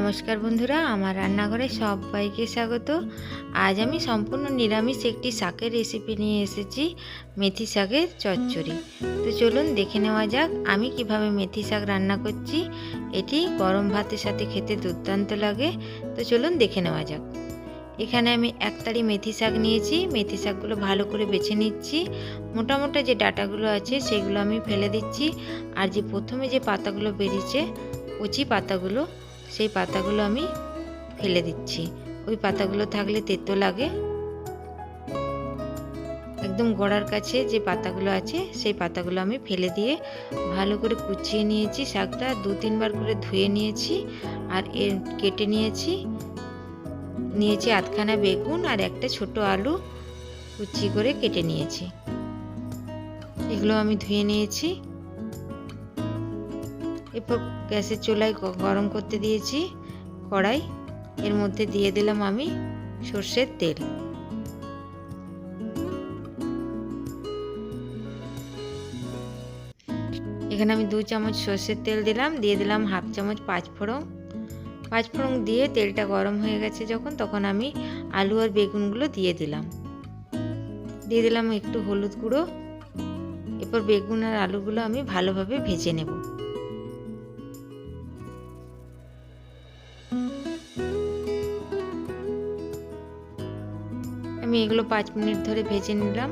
নমস্কার বন্ধুরা, আমার রান্নাঘরে সবাইকে স্বাগত। আজ আমি সম্পূর্ণ নিরামিষ একটি শাকের রেসিপি নিয়ে এসেছি, মেথি শাকের চচ্চড়ি। তো চলুন দেখে নেওয়া যাক, আমি কীভাবে মেথি শাক রান্না করছি। এটি গরম ভাতের সাথে খেতে দুর্দান্ত লাগে। তো চলুন দেখে নেওয়া যাক। এখানে আমি একতারি মেথি শাক নিয়েছি, মেথি শাকগুলো ভালো করে বেছে নিচ্ছি। মোটা মোটা যে ডাটাগুলো আছে সেগুলো আমি ফেলে দিচ্ছি। আর যে প্রথমে যে পাতাগুলো বেরিয়েছে, কচি পাতাগুলো সেই পাতাগুলো আমি ফেলে দিচ্ছি। ওই পাতাগুলো থাকলে তেতো লাগে। একদম গোড়ার কাছে যে পাতাগুলো আছে, সেই পাতাগুলো আমি ফেলে দিয়ে ভালো করে কুচিয়ে নিয়েছি। শাকটা দু তিনবার করে ধুয়ে নিয়েছি আর এর কেটে নিয়েছি। নিয়েছি আধখানা বেগুন আর একটা ছোট আলু কুচি করে কেটে নিয়েছি। এগুলো আমি ধুয়ে নিয়েছি। এরপর গ্যাসের চুলায় গরম করতে দিয়েছি কড়াই। এর মধ্যে দিয়ে দিলাম আমি সর্ষের তেল। এখানে আমি দু চামচ সর্ষের তেল দিলাম, দিয়ে দিলাম হাফ চামচ পাঁচ ফোড়ন। পাঁচ ফোড়ন দিয়ে তেলটা গরম হয়ে গেছে যখন, তখন আমি আলু আর বেগুনগুলো দিয়ে দিলাম। দিয়ে দিলাম একটু হলুদ গুঁড়ো। এরপর বেগুন আর আলুগুলো আমি ভালোভাবে ভেজে নেব। আমি এগুলো পাঁচ মিনিট ধরে ভেজে নিলাম।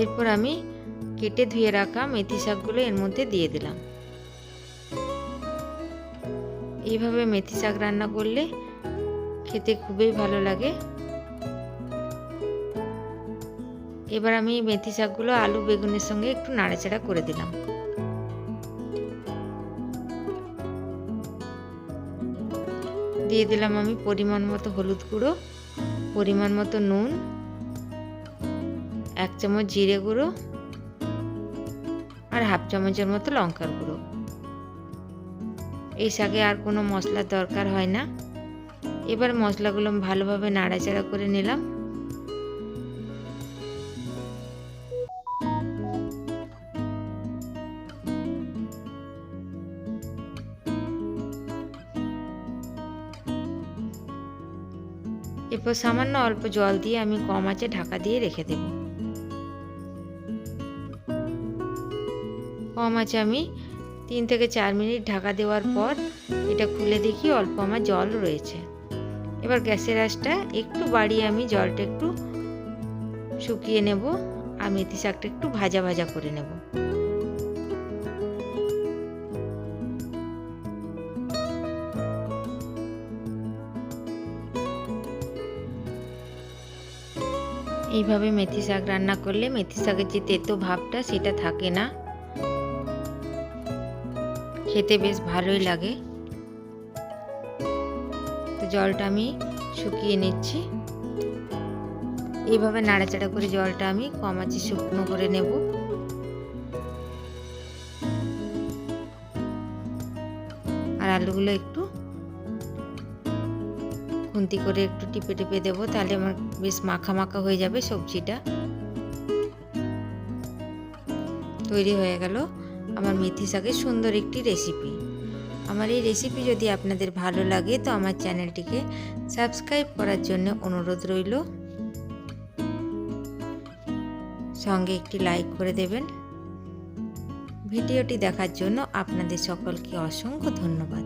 এরপর আমি কেটে ধুয়ে রাখা মেথি শাকগুলো এর মধ্যে দিয়ে দিলাম। এইভাবে মেথি শাক রান্না করলে খেতে খুবই ভালো লাগে। এবার আমি মেথি শাকগুলো আলু বেগুনের সঙ্গে একটু নাড়াচাড়া করে দিলাম। দিয়ে দিলাম আমি পরিমাণ মতো হলুদ গুঁড়ো, পরিমাণ মতো নুন, এক চামচ জিরে গুঁড়ো আর হাফ চামচের মতো লঙ্কার গুঁড়ো। এই শাকে আর কোনো মশলার দরকার হয় না। এবার মশলাগুলো ভালোভাবে নাড়াচাড়া করে নিলাম। এরপর সামান্য অল্প জল দিয়ে আমি কম আঁচে ঢাকা দিয়ে রেখে দেব। কম আঁচে আমি তিন থেকে চার মিনিট ঢাকা দেওয়ার পর এটা খুলে দেখি অল্প আমার জল রয়েছে। এবার গ্যাসের আঁচটা একটু বাড়িয়ে আমি জলটা একটু শুকিয়ে নেব। আর মেথি শাকটা একটু ভাজা ভাজা করে নেব। এইভাবে মেথি শাক রান্না করলে মেথি শাকের যে তেতো ভাবটা সেটা থাকে না। খেতে বেশ ভালোই লাগে। তো জলটা আমি শুকিয়ে নিচ্ছি। এইভাবে নাড়াচাড়া করে জলটা আমি কমাচ্ছি শুকনো করে নেব। আর আলুগুলো একটু খুন্তি করে একটু টিপে টিপে দেবো, তাহলে আমার বেশ মাখা মাখা হয়ে যাবে সবজিটা। তৈরি হয়ে গেল আমার মেথি শাকের সুন্দর একটি রেসিপি আমার এই রেসিপি যদি আপনাদের ভালো লাগে, তো আমার চ্যানেলটিকে সাবস্ক্রাইব করার জন্য অনুরোধ রইল। সঙ্গে একটি লাইক করে দেবেন। ভিডিওটি দেখার জন্য আপনাদের সকলকে অসংখ্য ধন্যবাদ।